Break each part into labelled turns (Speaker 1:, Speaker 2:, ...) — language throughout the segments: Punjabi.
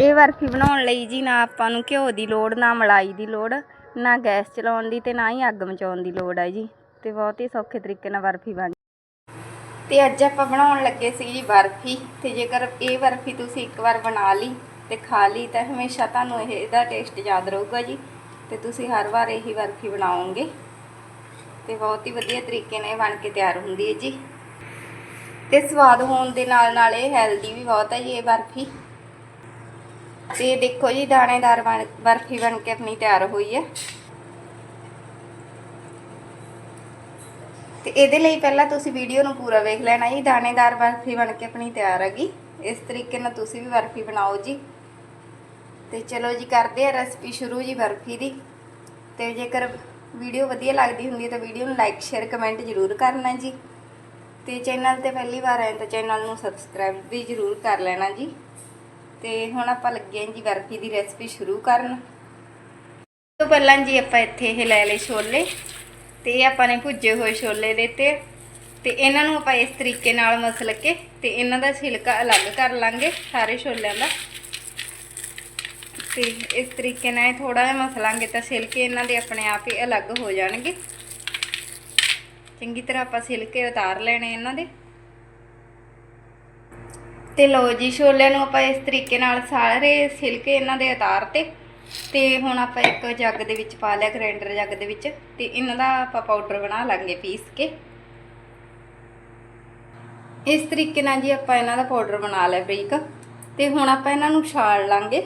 Speaker 1: ਇਹ ਬਰਫੀ ਬਣਾਉਣ ਲਈ ਜੀ ਨਾ ਆਪਾਂ ਨੂੰ ਘਿਓ ਦੀ ਲੋੜ, ਨਾ ਮਲਾਈ ਦੀ ਲੋੜ, ਨਾ ਗੈਸ ਚਲਾਉਣ ਦੀ ਤੇ ਨਾ ਹੀ ਅੱਗ ਮਚਾਉਣ ਦੀ ਲੋੜ ਹੈ ਜੀ। ਤੇ ਬਹੁਤ ਹੀ ਸੌਖੇ ਤਰੀਕੇ ਨਾਲ ਬਰਫੀ ਬਣ ਤੇ ਅੱਜ ਆਪਾਂ ਬਣਾਉਣ ਲੱਗੇ ਸੀ ਜੀ ਬਰਫੀ। ਤੇ ਜੇਕਰ ਇਹ ਬਰਫੀ ਤੁਸੀਂ ਇੱਕ ਵਾਰ ਬਣਾ ਲਈ ਤੇ ਖਾ ਲਈ ਤਾਂ ਹਮੇਸ਼ਾ ਤੁਹਾਨੂੰ ਇਹ ਇਹਦਾ ਟੇਸਟ ਯਾਦ ਰਹੂਗਾ ਜੀ। ਤੇ ਤੁਸੀਂ ਹਰ ਵਾਰ ਇਹੀ ਬਰਫੀ ਬਣਾਓਗੇ। ਤੇ ਬਹੁਤ ਹੀ ਵਧੀਆ ਤਰੀਕੇ ਨਾਲ ਬਣ ਕੇ ਤਿਆਰ ਹੁੰਦੀ ਹੈ ਜੀ। ਤੇ ਸਵਾਦ ਹੋਣ ਦੇ ਨਾਲ ਨਾਲ ਇਹ ਹੈਲਦੀ ਵੀ ਬਹੁਤ ਹੈ ਜੀ ਇਹ ਬਰਫੀ। ਤੇ ਦੇਖੋ ਜੀ, ਦਾਣੇਦਾਰ ਬਣ- ਬਰਫੀ ਬਣ ਕੇ ਆਪਣੀ ਤਿਆਰ ਹੋਈ ਹੈ। ਤੇ ਇਹਦੇ ਲਈ ਪਹਿਲਾਂ ਤੁਸੀਂ ਵੀਡੀਓ ਨੂੰ ਪੂਰਾ ਵੇਖ ਲੈਣਾ ਜੀ, ਦਾਣੇਦਾਰ ਬਰਫੀ ਬਣ ਕੇ ਆਪਣੀ ਤਿਆਰ ਹੈਗੀ। ਇਸ ਤਰੀਕੇ ਨਾਲ ਤੁਸੀਂ ਵੀ ਬਰਫੀ ਬਣਾਓ ਜੀ। ਤੇ ਚਲੋ ਜੀ, ਕਰਦੇ ਆ ਰੈਸਪੀ ਸ਼ੁਰੂ ਜੀ ਬਰਫੀ ਦੀ। ਤੇ ਜੇਕਰ ਵੀਡੀਓ ਵਧੀਆ ਲੱਗਦੀ ਹੁੰਦੀ ਹੈ ਤਾਂ ਵੀਡੀਓ ਨੂੰ ਲਾਈਕ, ਸ਼ੇਅਰ, ਕਮੈਂਟ ਜ਼ਰੂਰ ਕਰਨਾ ਜੀ। ਤੇ ਚੈਨਲ ਤੇ ਪਹਿਲੀ ਵਾਰ ਆਏ ਤਾਂ ਚੈਨਲ ਨੂੰ ਸਬਸਕ੍ਰਾਈਬ ਵੀ ਜ਼ਰੂਰ ਕਰ ਲੈਣਾ ਜੀ। ਤੇ ਹੁਣ ਆਪਾਂ ਲੱਗੇ ਹਾਂ ਜੀ ਬਰਫੀ ਦੀ ਰੈਸਪੀ ਸ਼ੁਰੂ ਕਰਨ। ਤੋਂ ਪਹਿਲਾਂ ਜੀ ਆਪਾਂ ਇੱਥੇ ਇਹ ਲੈ ਲਏ ਛੋਲੇ ਤੇ ਇਹ ਆਪਾਂ ਨੇ ਭੁੱਜੇ ਹੋਏ ਛੋਲੇ ਲੈਤੇ ਤੇ ਇਹਨਾਂ ਨੂੰ ਆਪਾਂ ਇਸ ਤਰੀਕੇ ਨਾਲ ਮਸਲ ਕੇ ਤੇ ਇਹਨਾਂ ਦਾ ਛਿਲਕਾ ਅਲੱਗ ਕਰ ਲਾਂਗੇ ਸਾਰੇ ਛੋਲਿਆਂ ਦਾ। ਤੇ ਇਸ ਤਰੀਕੇ ਨਾਲ ਥੋੜਾ ਜਿਹਾ ਮਸਲਾਂਗੇ ਤਾਂ ਛਿਲਕੇ ਇਹਨਾਂ ਦੇ ਆਪਣੇ ਆਪ ਹੀ ਅਲੱਗ ਹੋ ਜਾਣਗੇ। ਚੰਗੀ ਤਰ੍ਹਾਂ ਆਪਾਂ ਛਿਲਕੇ ਉਤਾਰ ਲੈਣੇ ਇਹਨਾਂ ਦੇ। ਤੇ ਲਓ ਜੀ, ਛੋਲਿਆਂ ਨੂੰ ਆਪਾਂ ਇਸ ਤਰੀਕੇ ਨਾਲ ਸਾਰੇ ਸਿਲਕੇ ਇਹਨਾਂ ਦੇ ਉਤਾਰਤੇ ਤੇ ਹੁਣ ਆਪਾਂ ਇੱਕ ਜੱਗ ਦੇ ਵਿੱਚ ਪਾ ਲਿਆ ਗ੍ਰਾਈਂਡਰ ਜੱਗ ਦੇ ਵਿੱਚ ਤੇ ਇਹਨਾਂ ਦਾ ਆਪਾਂ ਪਾਊਡਰ ਬਣਾ ਲਾਂਗੇ ਪੀਸ ਕੇ। ਇਸ ਤਰੀਕੇ ਨਾਲ ਜੀ ਆਪਾਂ ਇਹਨਾਂ ਦਾ ਪਾਊਡਰ ਬਣਾ ਲਿਆ ਬਰੀਕ। ਤੇ ਹੁਣ ਆਪਾਂ ਇਹਨਾਂ ਨੂੰ ਛਾਲ ਲਾਂਗੇ।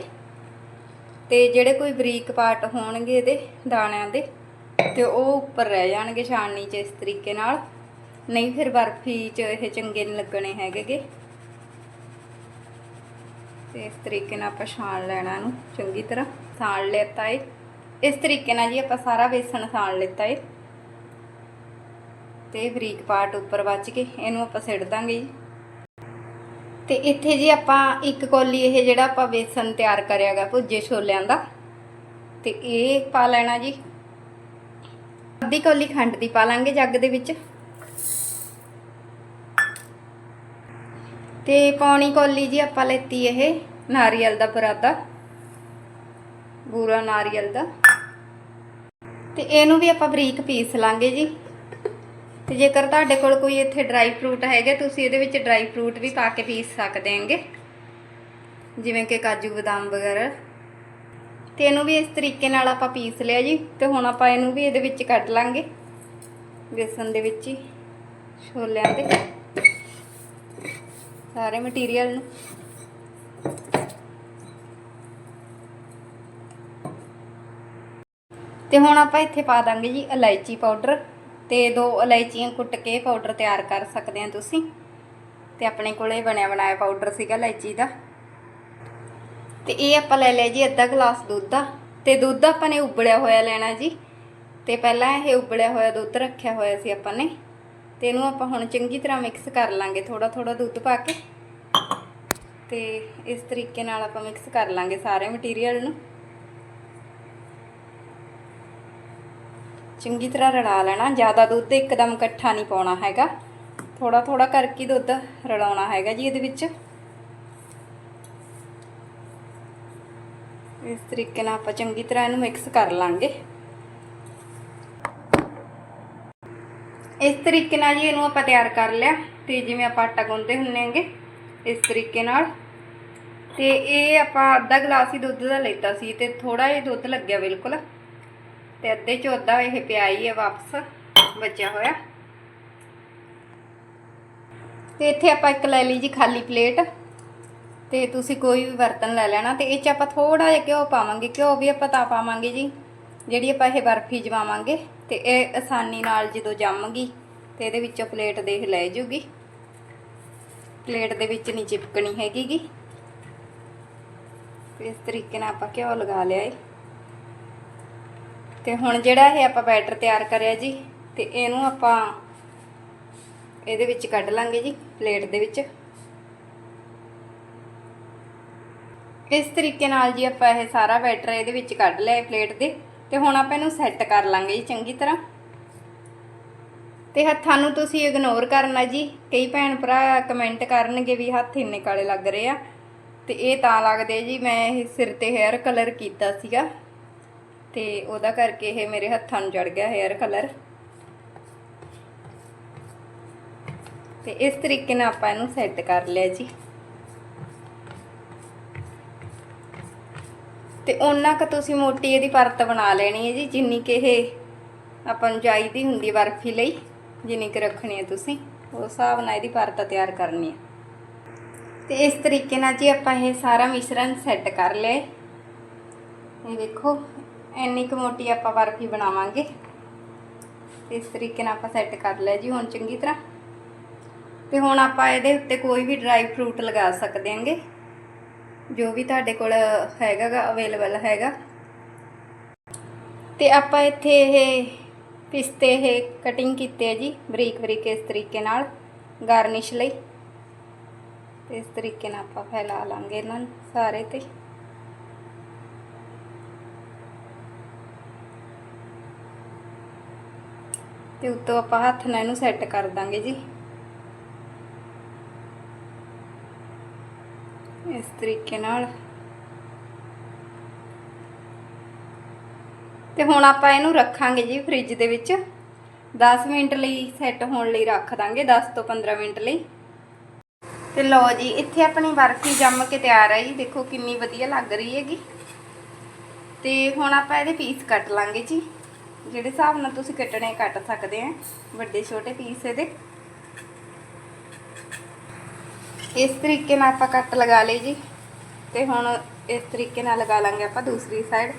Speaker 1: ਤੇ ਜਿਹੜੇ ਕੋਈ ਬਰੀਕ ਪਾਰਟ ਹੋਣਗੇ ਇਹਦੇ ਦਾਣਿਆਂ ਦੇ, ਤੇ ਉਹ ਉੱਪਰ ਰਹਿ ਜਾਣਗੇ ਛਾਣਨੀ 'ਚ ਇਸ ਤਰੀਕੇ ਨਾਲ। ਨਹੀਂ ਫਿਰ ਬਰਫੀ 'ਚ ਇਹ ਚੰਗੇ ਨਹੀਂ ਲੱਗਣੇ ਹੈਗੇਗੇ। ਤੇ ਇਸ ਤਰੀਕੇ ਨਾਲ ਆਪਾਂ ਛਾਣ ਲੈਣਾ ਇਹਨੂੰ, ਚੰਗੀ ਤਰ੍ਹਾਂ ਛਾਣ ਲੈਤਾ ਏ। ਇਸ ਤਰੀਕੇ ਨਾਲ ਜੀ ਆਪਾਂ ਸਾਰਾ ਬੇਸਣ ਛਾਣ ਲਿੱਤਾ ਏ। ਤੇ ਬਰੀਕ ਪਾਰਟ ਉੱਪਰ ਬਚ ਕੇ ਇਹਨੂੰ ਆਪਾਂ ਸਿੱਟ ਦਾਂਗੇ ਜੀ। ਤੇ ਇੱਥੇ ਜੀ ਆਪਾਂ ਇੱਕ ਕੋਲੀ ਇਹ ਜਿਹੜਾ ਆਪਾਂ ਬੇਸਣ ਤਿਆਰ ਕਰਿਆਗਾ ਭੁੱਜੇ ਛੋਲਿਆਂ ਦਾ, ਤੇ ਇਹ ਪਾ ਲੈਣਾ ਜੀ। ਅੱਧੀ ਕੋਲੀ ਖੰਡ ਦੀ ਪਾ ਲਾਂਗੇ ਜੱਗ ਦੇ ਵਿੱਚ। ਤੇ ਕੌਣੀ ਕੋਲੀ ਜੀ ਆਪਾਂ ਲੈਤੀ ਇਹ, ਨਾਰੀਅਲ ਦਾ ਬਰਾਦਾ ਬੂਰਾ ਨਾਰੀਅਲ ਦਾ। ਤੇ ਇਹਨੂੰ ਵੀ ਆਪਾਂ ਬਰੀਕ ਪੀਸ ਲਾਂਗੇ ਜੀ। ਤੇ ਜੇਕਰ ਤੁਹਾਡੇ ਕੋਲ ਕੋਈ ਇੱਥੇ ਡਰਾਈ ਫਰੂਟ ਹੈਗੇ, ਤੁਸੀਂ ਇਹਦੇ ਵਿੱਚ ਡਰਾਈ ਫਰੂਟ ਵੀ ਪਾ ਕੇ ਪੀਸ ਸਕਦੇ ਹੈਗੇ। ਜਿਵੇਂ ਕਿ ਕਾਜੂ ਬਦਾਮ ਵਗੈਰਾ। ਤੇ ਇਹਨੂੰ ਵੀ ਇਸ ਤਰੀਕੇ ਨਾਲ ਆਪਾਂ ਪੀਸ ਲਿਆ ਜੀ। ਤੇ ਹੁਣ ਆਪਾਂ ਇਹਨੂੰ ਵੀ ਇਹਦੇ ਵਿੱਚ ਕੱਢ ਲਾਂਗੇ। ਬੇਸਨ ਦੇ ਵਿੱਚ ਹੀ, ਛੋਲਿਆਂ ਦੇ। ਸਾਰੇ ਮਟੀਰੀਅਲ ਨੂੰ। ਤੇ ਹੁਣ ਆਪਾਂ ਇੱਥੇ ਪਾ ਦਾਂਗੇ ਜੀ ਇਲਾਇਚੀ ਪਾਊਡਰ ਤੇ ਦੋ ਇਲਾਇਚੀਆਂ ਕੁੱਟ ਕੇ ਪਾਊਡਰ ਤਿਆਰ ਕਰ ਸਕਦੇ ਆ ਤੁਸੀਂ। ਤੇ ਆਪਣੇ ਕੋਲੇ ਬਣਿਆ ਬਣਾਇਆ ਪਾਊਡਰ ਸੀਗਾ ਇਲਾਇਚੀ ਦਾ। ਤੇ ਇਹ ਆਪਾਂ ਲੈ ਲਿਆ ਜੀ ਅੱਧਾ ਗਲਾਸ ਦੁੱਧ ਦਾ। ਤੇ ਦੁੱਧ ਆਪਾਂ ਨੇ ਉਬਲਿਆ ਹੋਇਆ ਲੈਣਾ ਜੀ। ਤੇ ਪਹਿਲਾਂ ਇਹ ਉਬਲਿਆ ਹੋਇਆ ਦੁੱਧ ਰੱਖਿਆ ਹੋਇਆ ਸੀ ਆਪਾਂ ਨੇ। ਤੇ ਇਹਨੂੰ ਆਪਾਂ ਹੁਣ ਚੰਗੀ ਤਰ੍ਹਾਂ ਮਿਕਸ ਕਰ ਲਾਂਗੇ ਥੋੜਾ ਥੋੜਾ ਦੁੱਧ ਪਾ ਕੇ। ਤੇ ਇਸ ਤਰੀਕੇ ਨਾਲ ਆਪਾਂ ਮਿਕਸ ਕਰ ਲਾਂਗੇ ਸਾਰੇ ਮਟੀਰੀਅਲ ਨੂੰ। ਚੰਗੀ ਤਰ੍ਹਾਂ ਰਲਾ ਲੈਣਾ, ਜ਼ਿਆਦਾ ਦੁੱਧ ਇੱਕਦਮ ਇਕੱਠਾ ਨਹੀਂ ਪਾਉਣਾ ਹੈਗਾ। ਥੋੜਾ ਥੋੜਾ ਕਰਕੇ ਦੁੱਧ ਰਲਾਉਣਾ ਹੈਗਾ ਜੀ ਇਹਦੇ ਵਿੱਚ। ਇਸ ਤਰੀਕੇ ਨਾਲ ਆਪਾਂ ਚੰਗੀ ਤਰ੍ਹਾਂ ਇਹਨੂੰ ਮਿਕਸ ਕਰ ਲਾਂਗੇ। ਇਸ ਤਰੀਕੇ ਨਾਲ ਜੀ ਇਹਨੂੰ ਆਪਾਂ ਤਿਆਰ ਕਰ ਲਿਆ ਤੇ ਜਿਵੇਂ ਆਪਾਂ ਆਟਾ ਗੁੰਨਦੇ ਹੁੰਨੇ ਆਂਗੇ ਇਸ ਤਰੀਕੇ ਨਾਲ ਤੇ ਇਹ ਆਪਾਂ ਅੱਧਾ ਗਲਾਸ ਹੀ ਦੁੱਧ ਦਾ ਲੈਤਾ ਸੀ ਤੇ ਥੋੜਾ ਜਿਹਾ ਦੁੱਧ ਲੱਗਿਆ ਬਿਲਕੁਲ ਤੇ ਅੱਧੇ ਚੋਂ ਅੱਧਾ ਇਹ ਪਿਆ ਹੀ ਹੈ ਵਾਪਸ ਬਚਿਆ ਹੋਇਆ। ਤੇ ਇੱਥੇ ਆਪਾਂ ਇੱਕ ਲੈ ਲਈ ਜੀ ਖਾਲੀ ਪਲੇਟ ਤੇ ਤੁਸੀਂ ਕੋਈ ਵੀ ਬਰਤਨ ਲੈ ਲੈਣਾ ਤੇ ਇਹ ਚ ਆਪਾਂ ਥੋੜਾ ਜਿਹਾ ਘਿਓ ਪਾਵਾਂਗੇ, ਘਿਓ ਵੀ ਆਪਾਂ ਤਾਂ ਪਾਵਾਂਗੇ ਜੀ, ਜਿਹੜੀ ਆਪਾਂ ਇਹ ਬਰਫੀ ਜਮਾਵਾਂਗੇ ਤੇ ਇਹ ਆਸਾਨੀ ਨਾਲ ਜਦੋਂ ਜੰਮ ਗਈ ਤੇ ਇਹਦੇ ਵਿੱਚੋਂ ਪਲੇਟ ਦੇਖ ਲੈ ਜੂਗੀ। ਪਲੇਟ ਦੇ ਵਿੱਚ ਨਹੀਂ ਚਿਪਕਣੀ ਹੈਗੀਗੀ। ਇਸ ਤਰੀਕੇ ਨਾਲ ਆਪਾਂ ਘਿਓ ਲਗਾ ਲਿਆ ਏ। ਤੇ ਹੁਣ ਜਿਹੜਾ ਇਹ ਆਪਾਂ ਬੈਟਰ ਤਿਆਰ ਕਰਿਆ ਜੀ, ਤੇ ਇਹਨੂੰ ਆਪਾਂ ਇਹਦੇ ਵਿੱਚ ਕੱਢ ਲਾਂਗੇ ਜੀ, ਪਲੇਟ ਦੇ ਵਿੱਚ। ਇਸ ਤਰੀਕੇ ਨਾਲ ਜੀ ਆਪਾਂ ਇਹ ਸਾਰਾ ਬੈਟਰ ਇਹਦੇ ਵਿੱਚ ਕੱਢ ਲਿਆ ਪਲੇਟ ਦੇ। ਤੇ ਹੁਣ ਆਪਾਂ ਇਹਨੂੰ ਸੈੱਟ ਕਰ ਲਾਂਗੇ ਜੀ ਚੰਗੀ ਤਰ੍ਹਾਂ। ਤੇ ਹੱਥਾਂ ਨੂੰ ਤੁਸੀਂ ਇਗਨੋਰ ਕਰਨਾ ਜੀ। ਕਈ ਭੈਣ ਭਰਾ ਕਮੈਂਟ ਕਰਨਗੇ ਵੀ ਹੱਥ ਇੰਨੇ ਕਾਲੇ ਲੱਗ ਰਹੇ ਆ। ਤੇ ਇਹ ਤਾਂ ਲੱਗਦੇ ਜੀ ਮੈਂ ਇਹ ਸਿਰ ਤੇ 헤ਅਰ ਕਲਰ ਕੀਤਾ ਸੀਗਾ। ਤੇ ਉਹਦਾ ਕਰਕੇ ਇਹ ਮੇਰੇ ਹੱਥਾਂ ਨੂੰ ਚੜ ਗਿਆ 헤ਅਰ ਕਲਰ ਤੇ ਇਸ ਤਰੀਕੇ ਨਾਲ ਆਪਾਂ ਇਹਨੂੰ ਸੈੱਟ ਕਰ ਲਿਆ ਜੀ। ਤੇ ਉਹਨਾਂ ਕ ਤੁਸੀਂ ਮੋਟੀ ਇਹਦੀ ਪਰਤ ਬਣਾ ਲੈਣੀ ਹੈ ਜੀ, ਜਿੰਨੀ ਕਿ ਇਹ ਆਪਾਂ ਨੂੰ ਚਾਹੀਦੀ ਹੁੰਦੀ ਬਰਫੀ ਲਈ। ਜਿੰਨੀ ਕੁ ਰੱਖਣੀ ਹੈ ਤੁਸੀਂ, ਉਸ ਹਿਸਾਬ ਨਾਲ ਇਹਦੀ ਪਰਤ ਤਿਆਰ ਕਰਨੀ ਹੈ। ਤੇ ਇਸ ਤਰੀਕੇ ਨਾਲ ਜੀ ਆਪਾਂ ਇਹ ਸਾਰਾ ਮਿਸ਼ਰਣ ਸੈੱਟ ਕਰ ਲਿਆ ਇਹ ਦੇਖੋ, ਇੰਨੀ ਕੁ ਮੋਟੀ ਆਪਾਂ ਬਰਫੀ ਬਣਾਵਾਂਗੇ। ਇਸ ਤਰੀਕੇ ਨਾਲ ਆਪਾਂ ਸੈੱਟ ਕਰ ਲਿਆ ਜੀ ਹੁਣ ਚੰਗੀ ਤਰ੍ਹਾਂ। ਤੇ ਹੁਣ ਆਪਾਂ ਇਹਦੇ ਉੱਤੇ ਕੋਈ ਵੀ ਡਰਾਈ ਫਰੂਟ ਲਗਾ ਸਕਦੇ ਹਾਂਗੇ। ਜੋ ਵੀ ਤੁਹਾਡੇ ਕੋਲ ਹੈਗਾਗਾ ਅਵੇਲੇਬਲ ਹੈਗਾ। ਤੇ ਆਪਾਂ ਇੱਥੇ ਇਹ ਪਿਸਤੇ ਇਹ ਕਟਿੰਗ ਕੀਤੇ ਆ ਜੀ, ਬਰੀਕ ਬਰੀਕ ਇਸ ਤਰੀਕੇ ਨਾਲ ਗਾਰਨਿਸ਼ ਲਈ। ਤੇ ਇਸ ਤਰੀਕੇ ਨਾਲ ਆਪਾਂ ਫੈਲਾ ਲਾਂਗੇ ਇਹਨਾਂ ਨੂੰ ਸਾਰੇ ਤੇ। ਤੇ ਉੱਤੋਂ ਆਪਾਂ ਹੱਥ ਨਾਲ ਇਹਨੂੰ ਸੈੱਟ ਕਰ ਦਾਂਗੇ ਜੀ। ਇਸ ਤਰੀਕੇ ਨਾਲ ਤੇ ਹੁਣ ਆਪਾਂ ਇਹਨੂੰ ਰੱਖਾਂਗੇ ਜੀ ਫ੍ਰਿਜ ਦੇ ਵਿੱਚ। 10 ਮਿੰਟ ਲਈ ਸੈੱਟ ਹੋਣ ਲਈ ਰੱਖ ਦਾਂਗੇ 10 ਤੋਂ 15 ਮਿੰਟ ਲਈ। ਤੇ ਲਓ ਜੀ, ਇੱਥੇ ਆਪਣੀ ਬਰਫੀ ਜੰਮ ਕੇ ਤਿਆਰ ਹੈ ਜੀ। ਦੇਖੋ ਕਿੰਨੀ ਵਧੀਆ ਲੱਗ ਰਹੀ ਹੈਗੀ। ਤੇ ਹੁਣ ਆਪਾਂ ਇਹਦੇ ਪੀਸ ਕੱਟ ਲਾਂਗੇ ਜੀ। ਜਿਹੜੇ ਹਿਸਾਬ ਨਾਲ ਤੁਸੀਂ ਕੱਟਣੇ ਕੱਟ ਸਕਦੇ ਆ, ਵੱਡੇ ਛੋਟੇ ਪੀਸ ਇਹਦੇ। ਇਸ ਤਰੀਕੇ ਨਾਲ ਆਪਾਂ ਕੱਟ ਲਗਾ ਲਈ ਜੀ। ਤੇ ਹੁਣ ਇਸ ਤਰੀਕੇ ਨਾਲ ਲਗਾ ਲਾਂਗੇ ਆਪਾਂ ਦੂਸਰੀ ਸਾਈਡ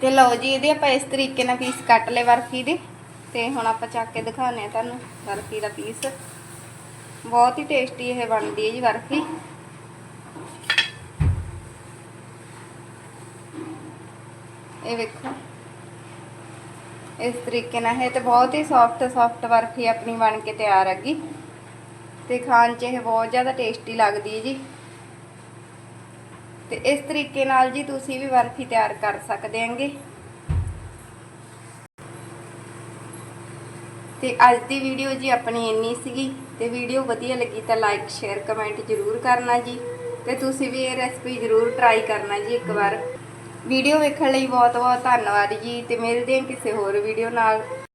Speaker 1: ਤੇ ਲਓ ਜੀ, ਇਹਦੇ ਆਪਾਂ ਇਸ ਤਰੀਕੇ ਨਾਲ ਪੀਸ ਕੱਟ ਲਏ ਬਰਫੀ ਦੇ। ਤੇ ਹੁਣ ਆਪਾਂ ਚੱਕ ਕੇ ਦਿਖਾਉਂਦੇ ਆ ਤੁਹਾਨੂੰ ਬਰਫੀ ਦਾ ਪੀਸ ਬਹੁਤ ਹੀ ਟੇਸਟੀ ਇਹ ਬਣਦੀ ਹੈ ਜੀ ਬਰਫੀ। ਇਹ ਵੇਖੋ। ਇਸ ਤਰੀਕੇ ਨਾਲ ਇਹ ਤੇ ਬਹੁਤ ਹੀ ਸੌਫਟ ਸੌਫਟ ਬਰਫੀ ਆਪਣੀ ਬਣ ਕੇ ਤਿਆਰ ਹੈਗੀ। ਤੇ ਖਾਣ 'ਚ ਇਹ ਬਹੁਤ ਜ਼ਿਆਦਾ ਟੇਸਟੀ ਲੱਗਦੀ ਹੈ ਜੀ। ਤੇ ਇਸ ਤਰੀਕੇ ਨਾਲ ਜੀ ਤੁਸੀਂ ਵੀ ਬਰਫੀ ਤਿਆਰ ਕਰ ਸਕਦੇ ਆਂਗੇ ਤੇ ਅੱਜ ਦੀ ਵੀਡੀਓ ਜੀ ਆਪਣੀ ਇੰਨੀ ਸੀਗੀ। ਤੇ ਵੀਡੀਓ ਵਧੀਆ ਲੱਗੀ ਤਾਂ ਲਾਈਕ ਸ਼ੇਅਰ ਕਮੈਂਟ ਜ਼ਰੂਰ ਕਰਨਾ ਜੀ। ਤੇ ਤੁਸੀਂ ਵੀ ਇਹ ਰੈਸਪੀ ਜ਼ਰੂਰ ਟਰਾਈ ਕਰਨਾ ਜੀ ਇੱਕ ਵਾਰ। ਵੀਡੀਓ ਵੇਖਣ ਲਈ ਬਹੁਤ ਬਹੁਤ ਧੰਨਵਾਦ ਜੀ। ਤੇ ਮਿਲਦੇ ਹਾਂ ਕਿਸੇ ਹੋਰ ਵੀਡੀਓ ਨਾਲ।